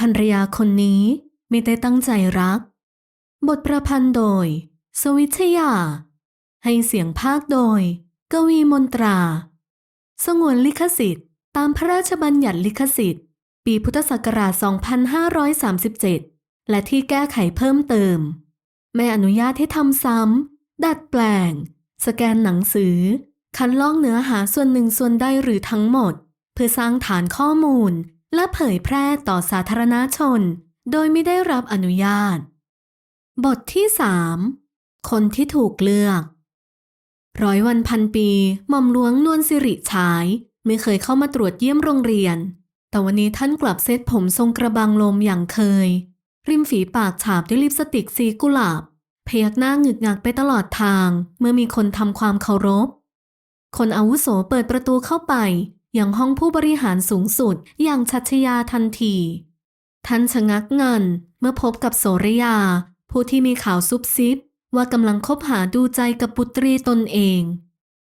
ภรรยาคนนี้ไม่ได้ตั้งใจรัก บทประพันธ์โดย สวิชยา ให้เสียงภาคโดย กวีมนตรา สงวนลิขสิทธิ์ ตามพระราชบัญญัติลิขสิทธิ์ ปีพุทธศักราช 2537 และที่แก้ไขเพิ่มเติม ไม่อนุญาตให้ทำซ้ำ ดัดแปลง สแกนหนังสือ คัดลอกเนื้อหาส่วนหนึ่งส่วนใดหรือทั้งหมด เพื่อสร้างฐานข้อมูล และเผยแพร่ต่อสาธารณชน โดยไม่ได้รับอนุญาต บทที่3คนที่ถูกเลือก ร้อยวันพันปีหม่อมหลวงนวลสิริฉาย ไม่เคยเข้ามาตรวจเยี่ยมโรงเรียน แต่วันนี้ท่านกลับเซตผมทรงกระบังลมอย่างเคย ริมฝีปากฉาบด้วยลิปสติกสีกุหลาบ พยักหน้าหงึกงักไปตลอดทาง เมื่อมีคนทำความเคารพ คนอาวุโสเปิดประตูเข้าไป อยังห้องผู้บริหารสูงสุดอย่างชัชยาทันที ท่านชะงักเงันเมื่อพบกับโสรยา ผู้ที่มีข่าวซุบซิบ ว่ากำลังคบหาดูใจกับบุตรีตนเอง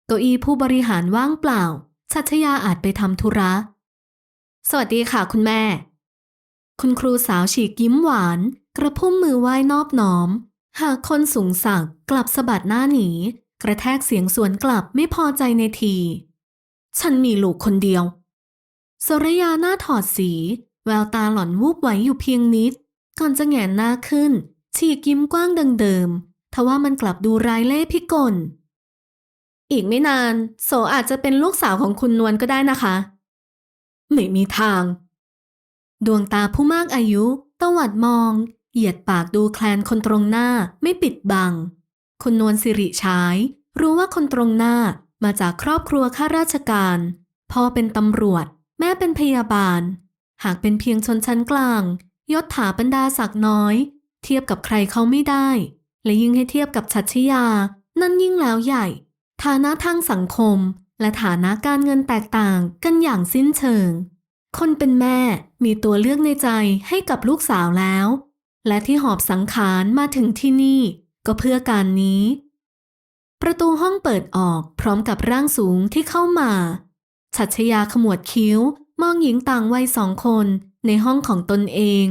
เก้าอี้ผู้บริหารว่างเปล่า ชัชยาอาจไปทำธุระ สวัสดีค่ะคุณแม่ คุณครูสาวฉีกยิ้มหวาน กระพุ่มมือไหว้นอบน้อม หากคนสูงสักกลับสะบัดหน้าหนี กระแทกเสียงสวนกลับไม่พอใจในที ฉันมีลูกคนเดียวสรยาหน้าถอดสี แววตาหล่อนวูบไหวอยู่เพียงนิด ก่อนจะแหงนหน้าขึ้น ฉีกยิ้มกว้างดังเดิมทว่ามันกลับดูร้ายเล่พิกล อีกไม่นาน โสอาจจะเป็นลูกสาวของคุณนวลก็ได้นะคะ ไม่มีทาง ดวงตาผู้มากอายุตวัดมอง เหยียดปากดูแคลนคนตรงหน้าไม่ปิดบัง คุณนวลสิริฉาย รู้ว่าคนตรงหน้า มาจากครอบครัวข้าราชการ พ่อเป็นตำรวจ แม่เป็นพยาบาล หากเป็นเพียงชนชั้นกลาง ยศถาบรรดาศักดิ์น้อย เทียบกับใครเขาไม่ได้ และยิ่งให้เทียบกับชัชยา นั่นยิ่งแล้วใหญ่ ฐานะทางสังคม และฐานะการเงินแตกต่างกันอย่างสิ้นเชิง คนเป็นแม่มีตัวเลือกในใจให้กับลูกสาวแล้ว และที่หอบสังขารมาถึงที่นี่ ก็เพื่อการนี้ ประตูห้องเปิดออกพร้อมกับร่างสูงที่เข้ามา ชัชยาขมวดคิ้ว มองหญิงต่างวัยสองคนในห้องของตนเอง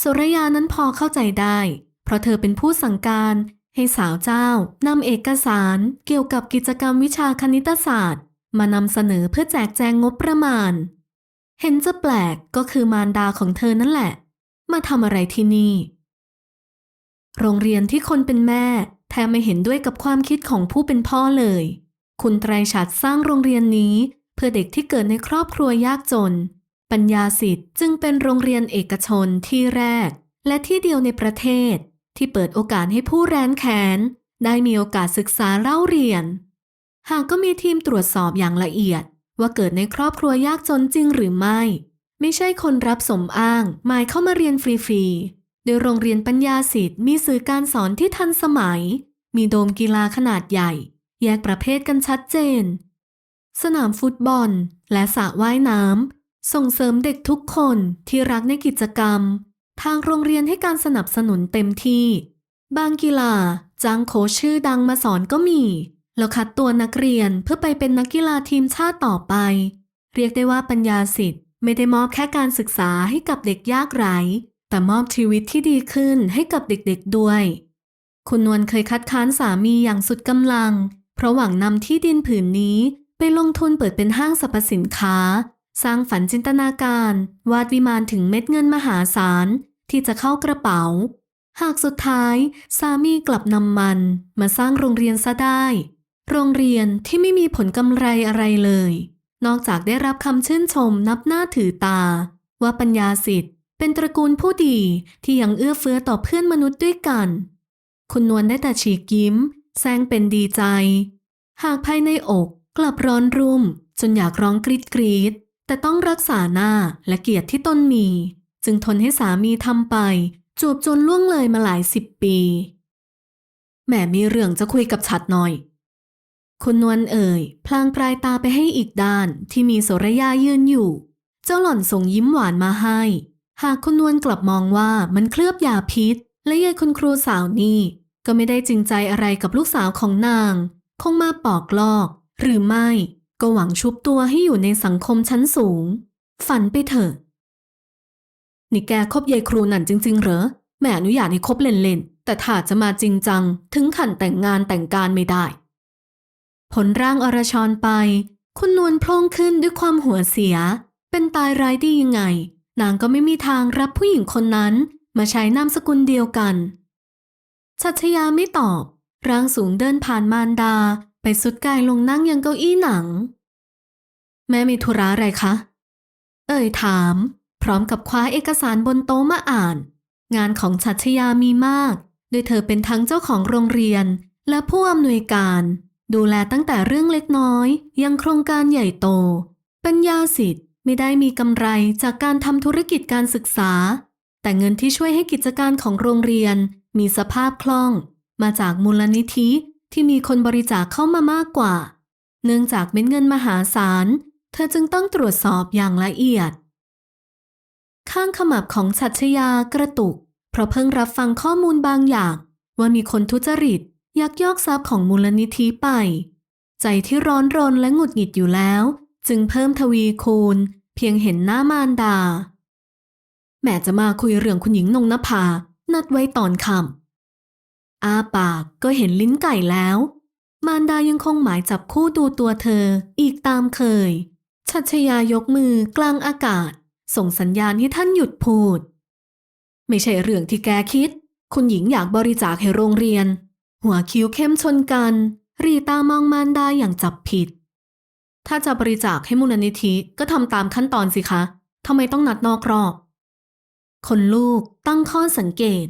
สุรยานั้นพอเข้าใจได้ เพราะเธอเป็นผู้สั่งการให้สาวเจ้านำเอกสารเกี่ยวกับกิจกรรมวิชาคณิตศาสตร์ มานำเสนอเพื่อแจกแจงงบประมาณ เห็นจะแปลกก็คือมารดาของเธอนั่นแหละ มาทำอะไรที่นี่ โรงเรียนที่คนเป็นแม่ แทบไม่เห็นด้วยกับความคิดของผู้เป็นพ่อเลย คุณไตรฉัตรสร้างโรงเรียนนี้ เพื่อเด็กที่เกิดในครอบครัวยากจน ปัญญาสิทธิ์จึงเป็นโรงเรียนเอกชนที่แรก และที่เดียวในประเทศ ที่เปิดโอกาสให้ผู้แร้นแค้นได้มีโอกาสศึกษาเล่าเรียน หากก็มีทีมตรวจสอบอย่างละเอียด ว่าเกิดในครอบครัวยากจนจริงหรือไม่ ไม่ใช่คนรับสมอ้างหมายเข้ามาเรียนฟรีๆ โดยโรงเรียนปัญญาสิทธิ์มีสื่อการสอนที่ทันสมัย มีโดมกีฬาขนาดใหญ่ แยกประเภทกันชัดเจน สนามฟุตบอล และสระว่ายน้ำส่งเสริมเด็กทุกคนที่รักในกิจกรรม ทางโรงเรียนให้การสนับสนุนเต็มที่ บางกีฬาจ้างโค้ชชื่อดังมาสอนก็มีแล้วคัดตัวนักเรียนเพื่อไปเป็นนักกีฬาทีมชาติต่อไป เรียกได้ว่าปัญญาสิทธิ์ไม่ได้มอบแค่การศึกษาให้กับเด็กยากไร้ แต่มอบชีวิตที่ดีขึ้นให้กับเด็กๆด้วย คุณนวลเคยคัดค้านสามีอย่างสุดกำลัง เพราะหวังนำที่ดินผืนนี้ไปลงทุนเปิดเป็นห้างสรรพสินค้า สร้างฝันจินตนาการ วาดวิมานถึงเม็ดเงินมหาศาลที่จะเข้ากระเป๋า หากสุดท้ายสามีกลับนำมัน มาสร้างโรงเรียนซะได้ โรงเรียนที่ไม่มีผลกำไรอะไรเลย นอกจากได้รับคำชื่นชมนับหน้าถือตา ว่าปัญญาสิทธิ เป็นตระกูลผู้ดีที่ยังเอื้อเฟื้อต่อเพื่อนมนุษย์ด้วยกัน คุณนวลได้แต่ฉีกยิ้ม แซงเป็นดีใจ หากภายในอกกลับร้อนรุ่ม จนอยากร้องกรีดกรีดแต่ต้องรักษาหน้าและเกียรติที่ตนมี จึงทนให้สามีทำไปจูบจนล่วงเลยมาหลายสิบปี แม่มีเรื่องจะคุยกับชัดหน่อย คุณนวลเอ่ย พลางปลายตาไปให้อีกด้านที่มีโสรยายืนอยู่ เจ้าหล่อนส่งยิ้มหวานมาให้ หากคุณนวลกลับมองว่ามันเคลือบยาพิษ และยายคุณครูสาวนี่ ก็ไม่ได้จริงใจอะไรกับลูกสาวของนาง คงมาปอกลอก หรือไม่ ก็หวังชุบตัวให้อยู่ในสังคมชั้นสูง ฝันไปเถอะ นี่แกคบยายครูนั่นจริง ๆ เหรอ แม่อนุญาตให้คบเล่นๆ แต่ถ้าจะมาจริงจัง ถึงขั้นแต่งงานแต่งการไม่ได้ ผลร่างอรชรไป คุณนวลโพลงขึ้นด้วยความหัวเสีย เป็นตายร้ายดียังไง นางก็ไม่มีทางรับผู้หญิงคนนั้นมาใช้นามสกุลเดียวกัน ชัชยาไม่ตอบ ร่างสูงเดินผ่านมารดา ไปสุดกายลงนั่งยังเก้าอี้หนัง แม่มีธุระอะไรคะ เอ่ยถาม พร้อมกับคว้าเอกสารบนโต๊ะมาอ่าน งานของชัชยามีมาก โดยเธอเป็นทั้งเจ้าของโรงเรียน และผู้อำนวยการ ดูแลตั้งแต่เรื่องเล็กน้อย ยังโครงการใหญ่โต ปัญญาสิทธิ ไม่ได้มีกำไรจากการทำธุรกิจการศึกษา แต่เงินที่ช่วยให้กิจการของโรงเรียนมีสภาพคล่อง มาจากมูลนิธิที่มีคนบริจาคเข้ามามากกว่า เนื่องจากเม็ดเงินมหาศาล เธอจึงต้องตรวจสอบอย่างละเอียด ข้างขมับของชัชยากระตุก เพราะเพิ่งรับฟังข้อมูลบางอย่าง ว่ามีคนทุจริต ยักยอกทรัพย์ของมูลนิธิไป ใจที่ร้อนรนและหงุดหงิดอยู่แล้ว จึงเพิ่มทวีคูณ เพียงเห็นหน้ามารดา แม่จะมาคุยเรื่องคุณหญิงนงนภา นัดไว้ตอนค่ำอาปากก็เห็นลิ้นไก่แล้ว มารดายังคงหมายจับคู่ดูตัวเธออีกตามเคย ชัชยายกมือกลางอากาศ ส่งสัญญาณให้ท่านหยุดพูด ไม่ใช่เรื่องที่แกคิด คุณหญิงอยากบริจาคให้โรงเรียน หัวคิ้วเข้มชนกัน รีตามองมารดาอย่างจับผิด ถ้าจะบริจาคให้มูลนิธิก็ทำตามขั้นตอนสิคะทำไมต้องนัดนอกรอบ คนลูกตั้งข้อสังเกต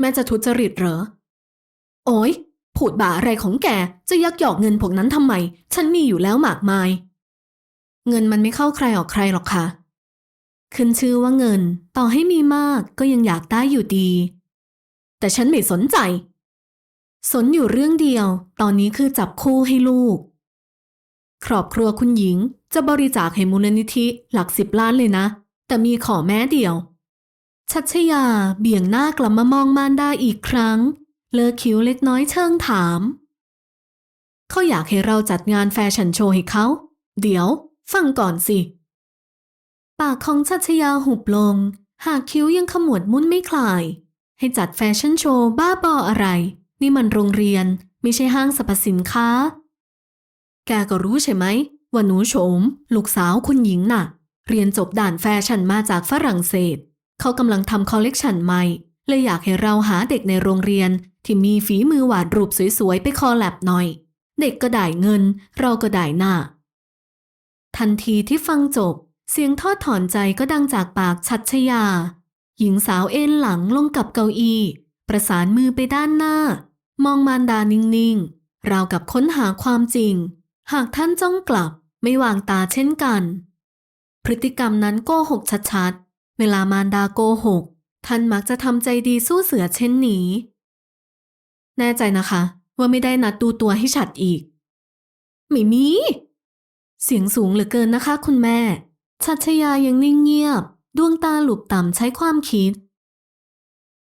แม่จะทุจริตเหรอ โอ้ยผูดบ่าอะไรของแกจะยักยอกเงินพวกนั้นทำไม ฉันมีอยู่แล้วหมากมาย เงินมันไม่เข้าใครออกใครหรอกค่ะ ขึ้นชื่อว่าเงิน ต่อให้มีมากก็ยังอยากได้อยู่ดี แต่ฉันไม่สนใจ สนอยู่เรื่องเดียว ตอนนี้คือจับคู่ให้ลูก ครอบครัวคุณหญิงจะบริจาคให้มูลนิธิหลักสิบล้านเลยนะ แต่มีขอแม้เดียว ชัชยาเบี่ยงหน้ากลับมามองมารดาอีกครั้ง เลอคิ้วเล็กน้อยเชิงถาม เขาอยากให้เราจัดงานแฟชั่นโชว์ให้เขา เดี๋ยว ฟังก่อนสิ ปากของชัชยาหุบลง หากคิ้วยังขมวดมุ่นไม่คลาย ให้จัดแฟชั่นโชว์บ้าบออะไร นี่มันโรงเรียนไม่ใช่ห้างสรรพสินค้า แกก็รู้ใช่ไหมว่าหนูโฉม ลูกสาวคุณหญิงน่ะ เรียนจบด่านแฟชั่นมาจากฝรั่งเศส เขากำลังทำคอลเลกชันใหม่เลยอยากให้เราหาเด็กในโรงเรียนที่มีฝีมือวาดรูปสวยๆ ไปคอแลบหน่อย เด็กก็ได้เงิน เราก็ได้หน้า ทันทีที่ฟังจบ เสียงทอดถอนใจก็ดังจากปากชัดชยา หญิงสาวเอ็นหลังลงกับเก้าอี้ ประสานมือไปด้านหน้า มองมารดานิ่งๆ ราวกับค้นหาความจริง หากท่านจ้องกลับไม่วางตาเช่นกัน พฤติกรรมนั้นโกหกชัดๆ เวลามารดาโกหก ท่านมักจะทำใจดีสู้เสือเช่นนี้ แน่ใจนะคะ ว่าไม่ได้นัดดูตัวให้ฉัดอีกไม่มีเสียงสูงเหลือเกินนะคะคุณแม่ ชัชยายังนิ่งเงียบ ดวงตาหลุบต่ำใช้ความคิด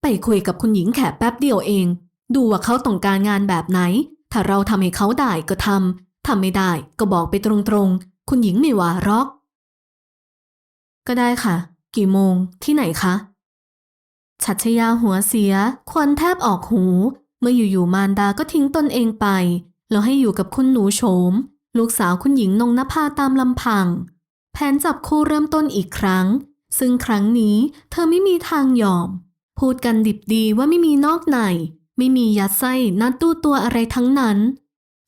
ไปคุยกับคุณหญิงแค่แป๊บเดียวเอง ดูว่าเขาต้องการงานแบบไหน ถ้าเราทำให้เขาได้ก็ทำ ทำไม่ได้ก็บอกไปตรงๆ คุณหญิงไม่ว่าหรอก ก็ได้ค่ะ กี่โมงที่ไหนคะ ชัชยาหัวเสีย ควันแทบออกหู เมื่ออยู่ๆมารดาก็ทิ้งตนเองไป แล้วให้อยู่กับคุณหนูโฉม ลูกสาวคุณหญิงนงนภาตามลำพัง แผนจับคู่เริ่มต้นอีกครั้ง ซึ่งครั้งนี้เธอไม่มีทางยอม พูดกันดิบดีว่าไม่มีนอกในไม่มียัดไส้นัดตู้ตัวอะไรทั้งนั้น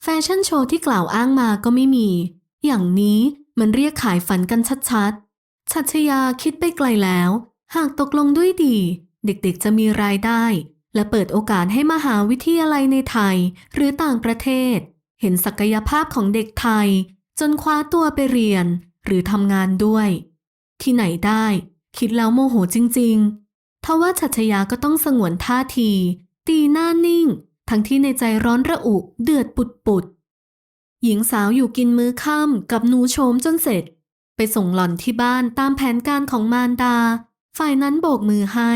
แฟชั่นโชว์ที่กล่าวอ้างมาก็ไม่มี อย่างนี้มันเรียกขายฝันกันชัดๆ ชัชยาคิดไปไกลแล้ว หากตกลงด้วยดี เด็กๆจะมีรายได้ และเปิดโอกาสให้มหาวิทยาลัยในไทย หรือต่างประเทศ เห็นศักยภาพของเด็กไทย จนคว้าตัวไปเรียน หรือทำงานด้วย ที่ไหนได้ คิดแล้วโมโหจริงๆทว่าชัชยาก็ต้องสงวนท่าที ตีหน้านิ่ง ทั้งที่ในใจร้อนระอุเดือดปุดปุดหญิงสาวอยู่กินมื้อค่ำกับหนูโชมจนเสร็จ ไปส่งหล่อนที่บ้านตามแผนการของมารดา ฝ่ายนั้นโบกมือให้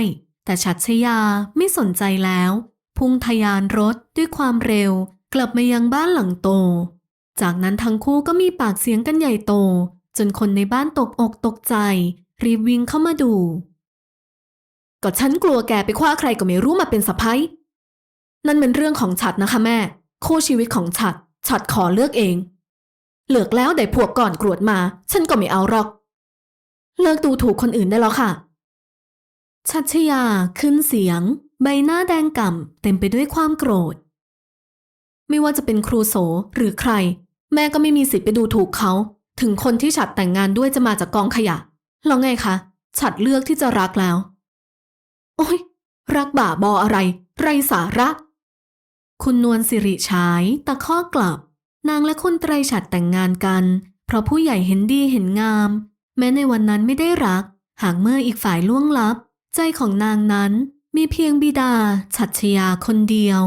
แต่ชัดชยาไม่สนใจแล้ว พุ่งทะยานรถด้วยความเร็ว กลับมายังบ้านหลังโต จากนั้นทั้งคู่ก็มีปากเสียงกันใหญ่โต จนคนในบ้านตกอกตกใจ รีบวิ่งเข้ามาดู ก็ฉันกลัวแกไปคว้าใครก็ไม่รู้มาเป็นสะพ้ย นั่นเป็นเรื่องของฉัดนะคะแม่ คู่ชีวิตของฉัด ฉัดขอเลือกเอง เลือกแล้วได้พวกก่อนกรวดมา ฉันก็ไม่เอาหรอก เลิกดูถูกคนอื่นได้แล้วค่ะ ชัชยาขึ้นเสียง ใบหน้าแดงก่ำเต็มไปด้วยความโกรธ ไม่ว่าจะเป็นครูโสหรือใคร แม่ก็ไม่มีสิทธิ์ไปดูถูกเขา ถึงคนที่ฉัดแต่งงานด้วยจะมาจากกองขยะแล้วไงคะ ฉัดเลือกที่จะรักแล้ว โอ้ยรักบ่าบออะไร ไรสาระ คุณนวลสิริฉายตะข้อกลับ นางและคุณไตรฉัดแต่งงานกัน เพราะผู้ใหญ่เห็นดีเห็นงาม แม้ในวันนั้นไม่ได้รัก หากเมื่ออีกฝ่ายล่วงลับ ใจของนางนั้นมีเพียงบิดา ฉัตรชยาคนเดียว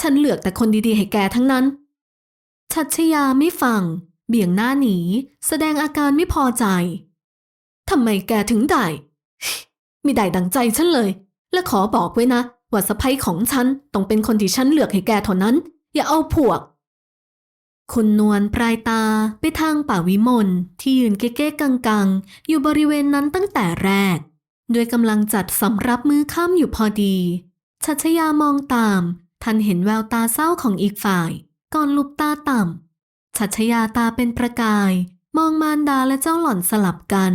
ฉันเหลือกแต่คนดีๆให้แกทั้งนั้น ชัดชยาไม่ฟัง เบี่ยงหน้าหนี แสดงอาการไม่พอใจทำไมแกถึงได้ ไม่ได้ดังใจฉันเลย และขอบอกไว้นะ ว่าสะพ้ยของฉันต้องเป็นคนที่ฉันเลือกให้แกเท่านั้น อย่าเอาพวก คุณนวลปลายตาไปทางป่าวิมลที่ยืนเก๊ๆกังๆ อยู่บริเวณนั้นตั้งแต่แรก ด้วยกำลังจัดสำรับมือข้ามอยู่พอดีชัชยามองตาม ทันเห็นแววตาเศร้าของอีกฝ่าย ก่อนลุบตาต่ำชัชยาตาเป็นประกาย มองมารดาและเจ้าหล่อนสลับกัน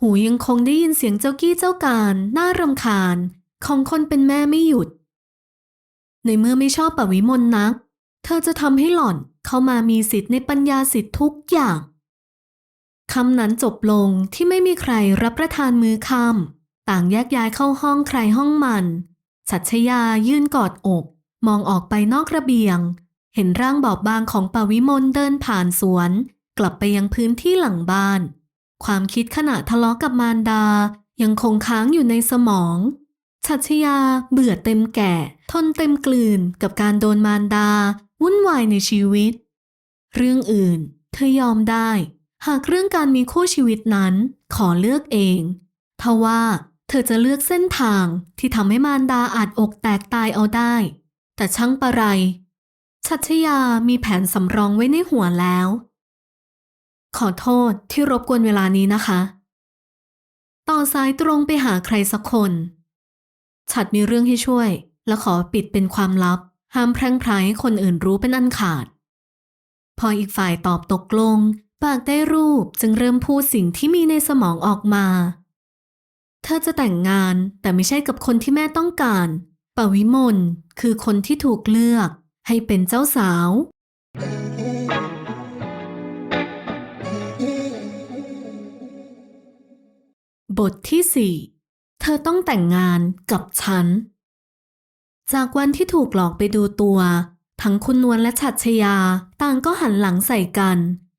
หูยังคงได้ยินเสียงเจ้ากี้เจ้าการ น่ารำคาญ ของคนเป็นแม่ไม่หยุด ในเมื่อไม่ชอบปวิมลนัก เธอจะทำให้หล่อนเข้ามามีสิทธิ์ในปัญญาสิทธิ์ทุกอย่างคำนั้นจบลงที่ไม่มีใครรับประทานมือคำต่างแยกย้ายเข้าห้องใครห้องมัน ชัชยายื่นกอดอก มองออกไปนอกระเบียง เห็นร่างบอบบางของปวิมลเดินผ่านสวน กลับไปยังพื้นที่หลังบ้าน ความคิดขณะทะเลาะกับมารดายังคงค้างอยู่ในสมอง ชัชยาเบื่อเต็มแก่ ทนเต็มกลืนกับการโดนมารดา วุ่นวายในชีวิต เรื่องอื่น เธอยอมได้ หากเรื่องการมีคู่ชีวิตนั้นขอเลือกเองทว่าเธอจะเลือกเส้นทางที่ทำให้มารดาอาจอกแตกตายเอาได้ แต่ช่างประไร ชัชยามีแผนสำรองไว้ในหัวแล้ว ขอโทษที่รบกวนเวลานี้นะคะ ต่อสายตรงไปหาใครสักคน ฉัดมีเรื่องให้ช่วย และขอปิดเป็นความลับ ห้ามแพร่งพรายให้คนอื่นรู้เป็นอันขาด พออีกฝ่ายตอบตกลง ปากได้รูปจึงเริ่มพูดสิ่งที่มีในสมองออกมา เธอจะแต่งงานแต่ไม่ใช่กับคนที่แม่ต้องการปวิมลคือคนที่ถูกเลือกให้เป็นเจ้าสาว บทที่สี่ เธอต้องแต่งงานกับฉัน จากวันที่ถูกหลอกไปดูตัว ทั้งคุณนวลและฉัดชยาต่างก็หันหลังใส่กัน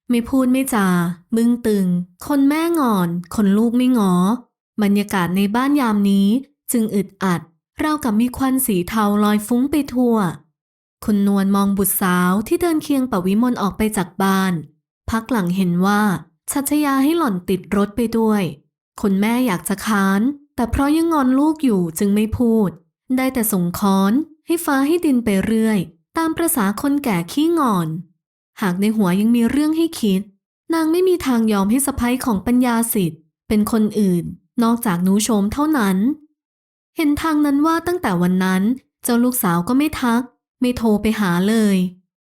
ไม่พูดไม่จา มึงตึง คนแม่งอน คนลูกไม่งอ บรรยากาศในบ้านยามนี้จึงอึดอัดเรากับมีควันสีเทาลอยฟุ้งไปทั่ว คุณนวลมองบุตรสาวที่เดินเคียงปวิมลออกไปจากบ้าน พักหลังเห็นว่าชัชยาให้หล่อนติดรถไปด้วยคุณแม่อยากจะค้าน แต่เพราะยังงอนลูกอยู่จึงไม่พูด ได้แต่ส่งค้อนให้ฟ้าให้ดินไปเรื่อย ตามประษาคนแก่ขี้งอน หากในหัวยังมีเรื่องให้คิด นางไม่มีทางยอมให้สะพ้ยของปัญญาสิทธิ์ เป็นคนอื่น นอกจากนูโชมเท่านั้น เห็นทางนั้นว่าตั้งแต่วันนั้น เจ้าลูกสาวก็ไม่ทัก ไม่โทรไปหาเลย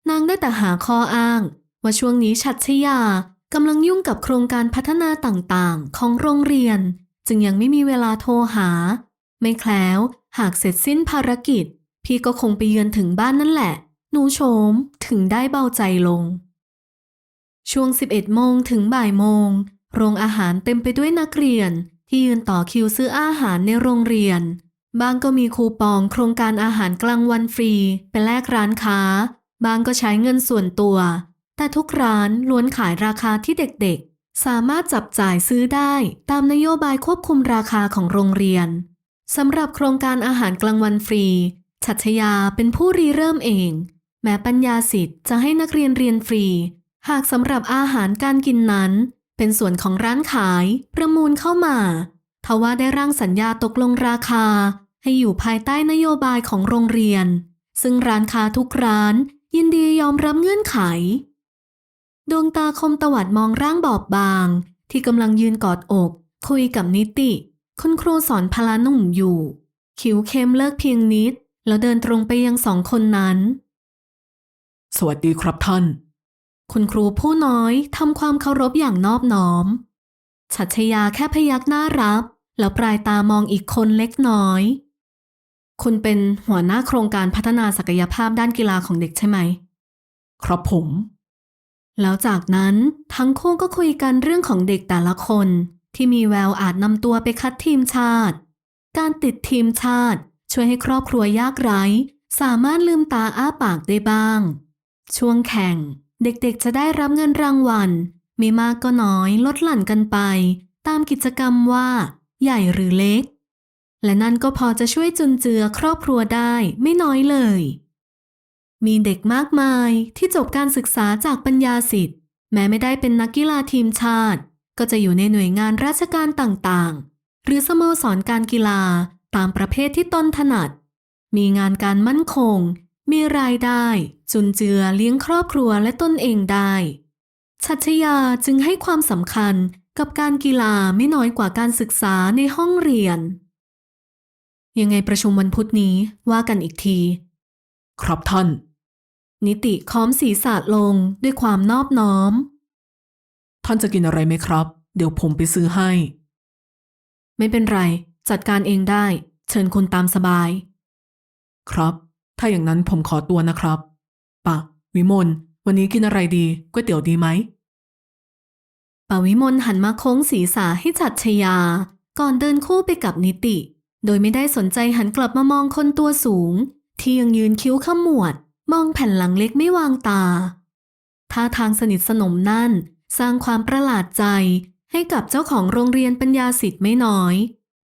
นางได้แต่หาข้ออ้าง ว่าช่วงนี้ชัดชยากำลังยุ่งกับโครงการพัฒนาต่างๆ ของโรงเรียน จึงยังไม่มีเวลาโทรหา ไม่แคล้วหากเสร็จสิ้นภารกิจ พี่ก็คงไปเยือนถึงบ้านนั่นแหละ หนูโฉมถึงได้เบาใจลง ช่วง 11 โมงถึงบ่ายโมง โรงอาหารเต็มไปด้วยนักเรียน ที่ยืนต่อคิวซื้ออาหารในโรงเรียน บางก็มีคูปองโครงการอาหารกลางวันฟรีไปแลกร้านค้า บางก็ใช้เงินส่วนตัว แต่ทุกร้านล้วนขายราคาที่เด็กๆ สามารถจับจ่ายซื้อได้ตามนโยบายควบคุมราคาของโรงเรียนสำหรับโครงการอาหารกลางวันฟรี ชัชยาเป็นผู้ริเริ่มเอง แม้ปัญญาสิทธิ์จะให้นักเรียนเรียนฟรี หากสำหรับอาหารการกินนั้น เป็นส่วนของร้านขายประมูลเข้ามาทว่าได้ร่างสัญญาตกลงราคา ให้อยู่ภายใต้นโยบายของโรงเรียน ซึ่งร้านค้าทุกร้าน ยินดียอมรับเงื่อนไข ดวงตาคมตวัดมองร่างบอบบางทที่กำลังยืนกอดอก คุยกับนิติ คุณครูสอนพละหนุ่มอยู่ คิ้วเข้มเลิกเพียงนิด แล้วเดินตรงไปยังสองคนนั้น สวัสดีครับท่าน คุณครูผู้น้อยทำความเคารพอย่างนอบน้อม ชัชยาแค่พยักหน้ารับ แล้วปลายตามองอีกคนเล็กน้อย คุณเป็นหัวหน้าโครงการพัฒนาศักยภาพด้านกีฬาของเด็กใช่ไหม ครับผม แล้วจากนั้นทั้งคู่ก็คุยกันเรื่องของเด็กแต่ละคน ที่มีแววอาจนำตัวไปคัดทีมชาติ การติดทีมชาติ ช่วยให้ครอบครัวยากไร้ สามารถลืมตาอ้าปากได้บ้าง ช่วงแข่ง เด็กๆจะได้รับเงินรางวัล ไม่มากก็น้อยลดหลั่นกันไป ตามกิจกรรมว่า ใหญ่หรือเล็ก และนั่นก็พอจะช่วยจุนเจือครอบครัวได้ไม่น้อยเลย มีเด็กมากมายที่จบการศึกษาจากปัญญาสิทธิ์ แม้ไม่ได้เป็นนักกีฬาทีมชาติ ก็จะอยู่ในหน่วยงานราชการต่างๆ หรือสโมสรการกีฬาตามประเภทที่ตนถนัด มีงานการมั่นคง มีรายได้ จุนเจือเลี้ยงครอบครัวและตนเองได้ ชัชยาจึงให้ความสำคัญกับการกีฬาไม่น้อยกว่าการศึกษาในห้องเรียน ยังไงประชุมวันพุธนี้ว่ากันอีกที ครับท่าน นิติค้อมศีรษะลงด้วยความนอบน้อม ท่านจะกินอะไรไหมครับ เดี๋ยวผมไปซื้อให้ ไม่เป็นไร จัดการเองได้ เชิญคุณตามสบาย ครับ ถ้าอย่างนั้นผมขอตัวนะครับ ปะ วิมลวันนี้กินอะไรดีก๋วยเตี๋ยวดีไหมปาวิมลหันมาโค้งศีรษะให้จัดชยา ก่อนเดินคู่ไปกับนิติ โดยไม่ได้สนใจหันกลับมามองคนตัวสูง ที่ยังยืนคิ้วขมวด มองแผ่นหลังเล็กไม่วางตา ท่าทางสนิทสนมนั่นสร้างความประหลาดใจให้กับเจ้าของโรงเรียนปัญญาสิทธิ์ไม่น้อย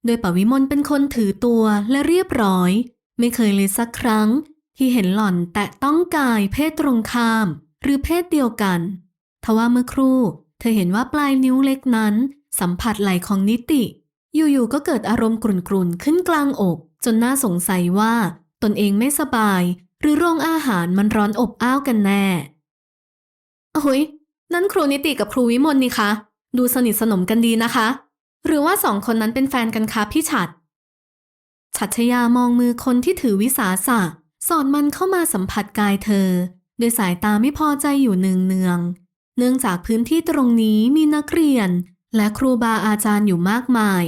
โดยปวิมลเป็นคนถือตัวและเรียบร้อย ไม่เคยเลยสักครั้ง ที่เห็นหล่อนแตะต้องกายเพศตรงข้าม หรือเพศเดียวกันทว่าเมื่อครู่ เธอเห็นว่าปลายนิ้วเล็กนั้น สัมผัสไหล่ของนิติ อยู่ๆก็เกิดอารมณ์กรุ่นๆขึ้นกลางอก จนน่าสงสัยว่า ตนเองไม่สบาย หรือโรงอาหารมันร้อนอบอ้าวกันแน่โอ้ยนั่นครูนิติกับครูวิมลนี่คะ ดูสนิทสนมกันดีนะคะ หรือว่าสองคนนั้นเป็นแฟนกันคะพี่ฉัด ฉัตรชยามองมือคนที่ถือวิสาสะสอดมันเข้ามาสัมผัสกายเธอโดยสายตาไม่พอใจอยู่เนืองเนือง เนื่องจากพื้นที่ตรงนี้มีนักเรียน และครูบาอาจารย์อยู่มากมาย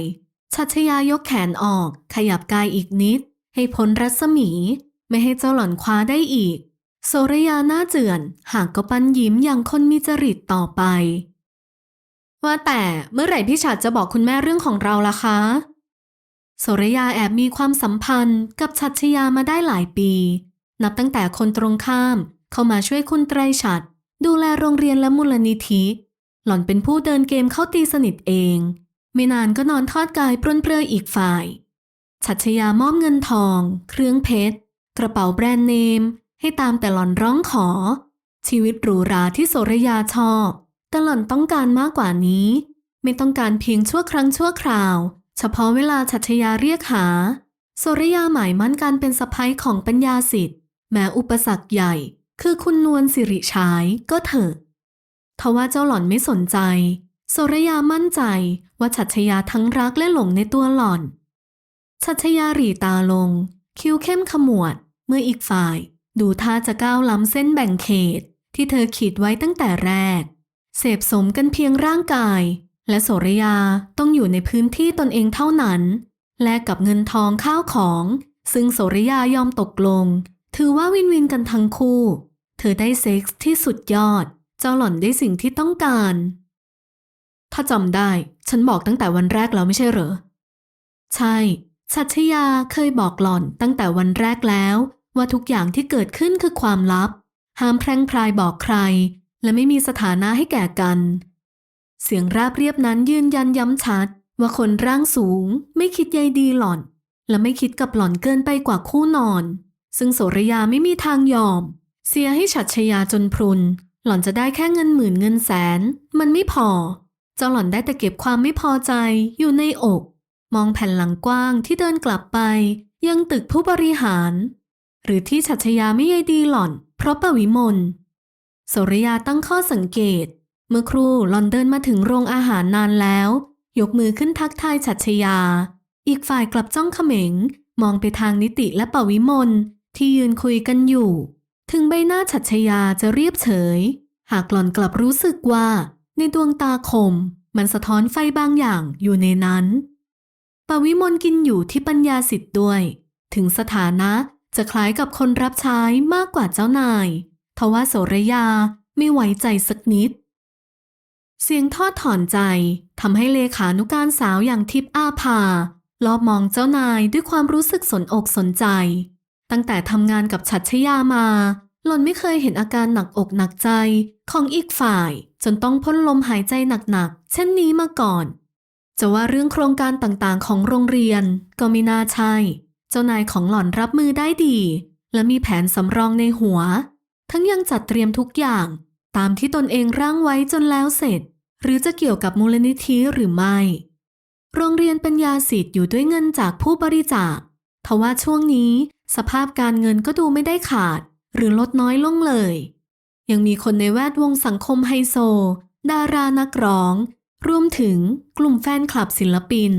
ชัชยายกแขนออก ขยับกายอีกนิด ให้พ้นรัศมี ไม่ให้เจ้าหล่อนคว้าได้อีก โสรยาหน้าเจือน หากก็ปั้นยิ้มอย่างคนมีจริตต่อไป ว่าแต่เมื่อไหร่พี่ฉัดจะบอกคุณแม่เรื่องของเราล่ะคะ โสรยาแอบมีความสัมพันธ์กับชัดชยามาได้หลายปี นับตั้งแต่คนตรงข้าม เข้ามาช่วยคุณไตรฉัดดูแลโรงเรียนและมูลนิธิ หล่อนเป็นผู้เดินเกมเข้าตีสนิทเอง ไม่นานก็นอนทอดกายปรนเปรออีกฝ่าย ชัดชยามอบเงินทอง เครื่องเพชร กระเป๋าแบรนด์เนม ให้ตามแต่หล่อนร้องขอ ชีวิตหรูหราที่โสรยาชอบแต่หล่อนต้องการมากกว่านี้ ไม่ต้องการเพียงชั่วครั้งชั่วคราว เฉพาะเวลาชัชยาเรียกหาโสรยาหมายมั่นการเป็นสะพ้ยของปัญญาสิทธิ์ แม้อุปสรรคใหญ่ คือคุณนวลสิริฉายก็เถอะทว่าเจ้าหล่อนไม่สนใจโสรยามั่นใจว่าชัชยาทั้งรักและหลงในตัวหล่อน ชัชยาหรีตาลง คิ้วเข้มขมวด เมื่ออีกฝ่าย ดูท่าจะก้าวล้ำเส้นแบ่งเขต ที่เธอขีดไว้ตั้งแต่แรก เสพสมกันเพียงร่างกาย และโสรยาต้องอยู่ในพื้นที่ตนเองเท่านั้น แลกกับเงินทองข้าวของ ซึ่งโสรยายอมตกลง ถือว่าวินวินกันทั้งคู่ เธอได้เซ็กส์ที่สุดยอด เจ้าหล่อนได้สิ่งที่ต้องการ ถ้าจำได้ ฉันบอกตั้งแต่วันแรกแล้วไม่ใช่เหรอ ใช่ ชัชยาเคยบอกหล่อนตั้งแต่วันแรกแล้ว ว่าทุกอย่างที่เกิดขึ้นคือความลับ ห้ามแพร่งพรายบอกใคร และไม่มีสถานะให้แก่กัน เสียงราบเรียบนั้นยืนยันย้ำชัด ว่าคนร่างสูง ไม่คิดใยดีหล่อน และไม่คิดกับหล่อนเกินไปกว่าคู่นอน ซึ่งโสรยาไม่มีทางยอม เสียให้ฉัดชยาจนพรุน หล่อนจะได้แค่เงินหมื่นเงินแสน มันไม่พอ เจ้าหล่อนได้แต่เก็บความไม่พอใจอยู่ในอก มองแผ่นหลังกว้างที่เดินกลับไป ยังตึกผู้บริหาร หรือที่ชัดชยาไม่ใยดีหล่อน เพราะปวิมลโสรยาตั้งข้อสังเกต เมื่อครู่หลอนเดินมาถึงโรงอาหารนานแล้ว ยกมือขึ้นทักทายชัดชยา อีกฝ่ายกลับจ้องเขม็ง มองไปทางนิติและปวิมลที่ยืนคุยกันอยู่ ถึงใบหน้าชัดชยาจะเรียบเฉย หากหล่อนกลับรู้สึกว่า ในดวงตาคม มันสะท้อนไฟบางอย่างอยู่ในนั้น ปวิมลกินอยู่ที่ปัญญาสิทธิ์ด้วย ถึงสถานะจะคล้ายกับคนรับใช้มากกว่าเจ้านายทว่าโสรยาไม่ไว้ใจสักนิด เสียงทอดถอนใจทำให้เลขานุการสาวอย่างทิพอาภารอบมองเจ้านายด้วยความรู้สึกสนอกสนใจ ตั้งแต่ทำงานกับชัดชยามา หล่อนไม่เคยเห็นอาการหนักอกหนักใจของอีกฝ่าย จนต้องพ่นลมหายใจหนักๆ เช่นนี้มาก่อน จะว่าเรื่องโครงการต่างๆ ของโรงเรียนก็ไม่น่าใช่ เจ้านายของหล่อนรับมือได้ดี และมีแผนสำรองในหัว ทั้งยังจัดเตรียมทุกอย่าง ตามที่ตนเองร่างไว้จนแล้วเสร็จ หรือจะเกี่ยวกับมูลนิธิหรือไม่ โรงเรียนปัญญาสิทธิ์อยู่ด้วยเงินจากผู้บริจาคทว่าช่วงนี้ สภาพการเงินก็ดูไม่ได้ขาด หรือลดน้อยลงเลย ยังมีคนในแวดวงสังคมไฮโซ ดารานักร้อง รวมถึงกลุ่มแฟนคลับศิลปิน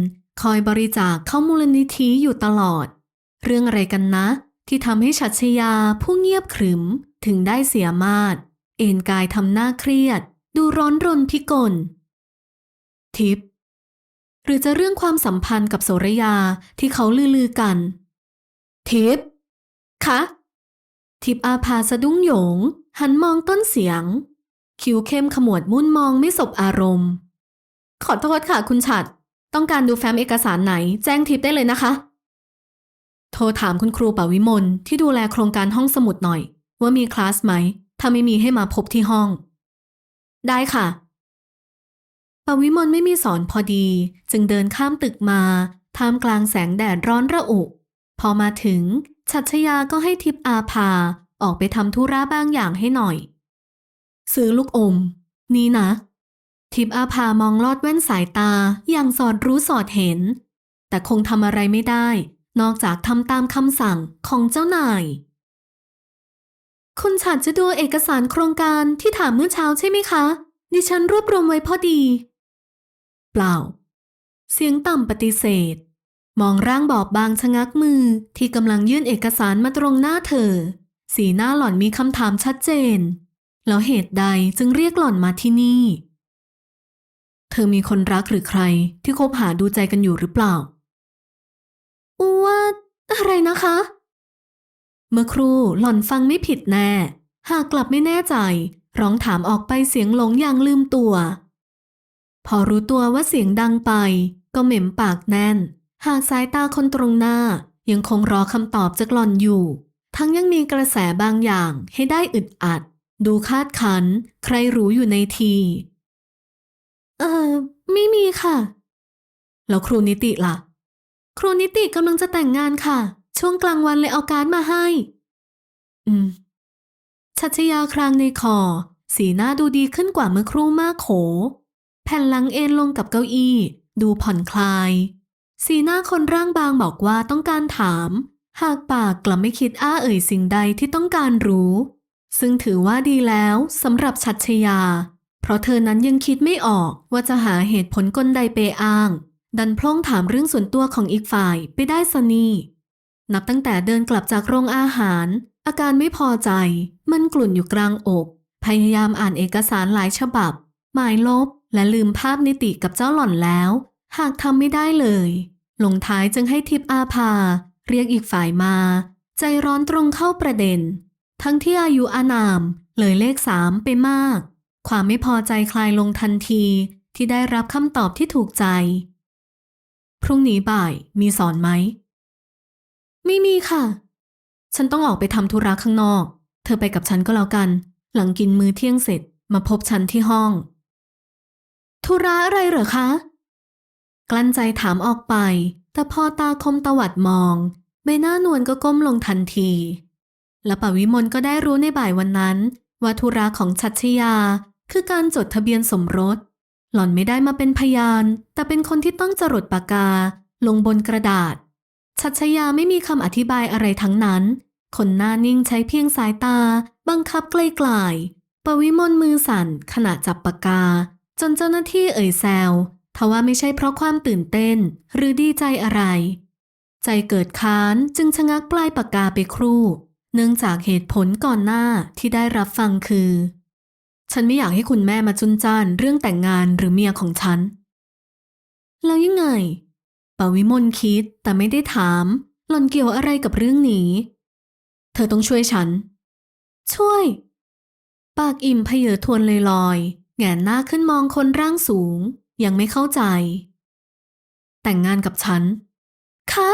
คอยบริจาคเข้ามูลนิธิอยู่ตลอด เรื่องอะไรกันนะ ที่ทำให้ชัดชยาผู้เงียบขรึมถึงได้เสียมาดเอนกายทำหน้าเครียด ดูร้อนรนพิกล ทิพหรือจะเรื่องความสัมพันธ์กับโสรยาที่เขาลือๆกัน ทิพคะทิพอาภาสะดุ้งโหยง หันมองต้นเสียง คิ้วเข้มขมวดมุ่นมองไม่สบอารมณ์ ขอโทษค่ะคุณฉัดต้องการดูแฟ้มเอกสารไหน แจ้งทิพได้เลยนะคะ โทรถามคุณครูปวิมลที่ดูแลโครงการห้องสมุดหน่อย ว่ามีคลาสไหม ถ้าไม่มีให้มาพบที่ห้อง ได้ค่ะปวิมลไม่มีสอนพอดี จึงเดินข้ามตึกมาท่ามกลางแสงแดดร้อนระอุ พอมาถึง ชัดชยาก็ให้ทิพอาภา ออกไปทำธุระบางอย่างให้หน่อย ซื้อลูกอม นี่นะ ทิพอาภามองลอดแว่นสายตาอย่างสอดรู้สอดเห็น แต่คงทำอะไรไม่ได้ นอกจากทำตามคำสั่งของเจ้านาย คุณฉัดจะดูเอกสารโครงการที่ถามเมื่อเช้าใช่ไหมคะ ดิฉันรวบรวมไว้พอดี เปล่า เสียงต่ำปฏิเสธ มองร่างบอบบางชะงักมือที่กำลังยื่นเอกสารมาตรงหน้าเธอ สีหน้าหล่อนมีคำถามชัดเจน แล้วเหตุใดจึงเรียกหล่อนมาที่นี่ เธอมีคนรักหรือใครที่คบหาดูใจกันอยู่หรือเปล่าอูว่าอะไรนะคะ เมื่อครู่หล่อนฟังไม่ผิดแน่ หากกลับไม่แน่ใจ ร้องถามออกไปเสียงหลงอย่างลืมตัว พอรู้ตัวว่าเสียงดังไป ก็เหม็มปากแน่น หากสายตาคนตรงหน้ายังคงรอคำตอบจากหล่อนอยู่ ทั้งยังมีกระแสบางอย่างให้ได้อึดอัด ดูคาดขัน ใครรู้อยู่ในที เออไม่มีค่ะ แล้วครูนิติล่ะ ครูนิติกำลังจะแต่งงานค่ะ ช่วงกลางวันเลยเอาการ์ดมาให้ อืม ชัชยาครางในคอ สีหน้าดูดีขึ้นกว่าเมื่อครู่มากโข แผ่นหลังเอนลงกับเก้าอี้ ดูผ่อนคลาย สีหน้าคนร่างบางบอกว่าต้องการถาม หากปากกลับไม่คิดอ้าเอ่ยสิ่งใดที่ต้องการรู้ ซึ่งถือว่าดีแล้วสำหรับชัชยา เพราะเธอนั้นยังคิดไม่ออกว่าจะหาเหตุผลกลใดไปอ้าง ดันพล่องถามเรื่องส่วนตัวของอีกฝ่ายไปได้สนีนับตั้งแต่เดินกลับจากโรงอาหาร อาการไม่พอใจ มันกลุ่นอยู่กลางอก พยายามอ่านเอกสารหลายฉบับ หมายลบและลืมภาพนิติกับเจ้าหล่อนแล้ว หากทำไม่ได้เลย ลงท้ายจึงให้ทิพอาภา เรียกอีกฝ่ายมา ใจร้อนตรงเข้าประเด็น ทั้งที่อายุอานาม เลยเลขสามไปมาก ความไม่พอใจคลายลงทันทีที่ได้รับคำตอบที่ถูกใจ พรุ่งนี้บ่ายมีสอนไหม ไม่มีค่ะ ฉันต้องออกไปทำธุระข้างนอก เธอไปกับฉันก็แล้วกัน หลังกินมื้อเที่ยงเสร็จมาพบฉันที่ห้อง ธุระอะไรเหรอคะ กลั้นใจถามออกไป แต่พอตาคมตวัดมอง ใบหน้านวลก็ก้มลงทันที และปวิมลก็ได้รู้ในบ่ายวันนั้นว่าธุระของชัชยา คือการจดทะเบียนสมรส หล่อนไม่ได้มาเป็นพยาน แต่เป็นคนที่ต้องจรดปากกา ลงบนกระดาษ ชัชยาไม่มีคำอธิบายอะไรทั้งนั้น คนหน้านิ่งใช้เพียงสายตา บังคับไกลๆปวิมลมือสั่นขณะจับปากกา จนเจ้าหน้าที่เอ่ยแซวทว่าไม่ใช่เพราะความตื่นเต้น หรือดีใจอะไร ใจเกิดค้านจึงชะงักปลายปากกาไปครู่ เนื่องจากเหตุผลก่อนหน้าที่ได้รับฟังคือ ฉันไม่อยากให้คุณแม่มาจุนจ้านเรื่องแต่งงานหรือเมียของฉัน แล้วยังไงปวิมลคิดแต่ไม่ได้ถามหล่อนเกี่ยวอะไรกับเรื่องนี้ เธอต้องช่วยฉัน ช่วย ปากอิ่มเพเยอทวนลอยๆแงนหน้าขึ้นมองคนร่างสูง ยังไม่เข้าใจ แต่งงานกับฉัน คะ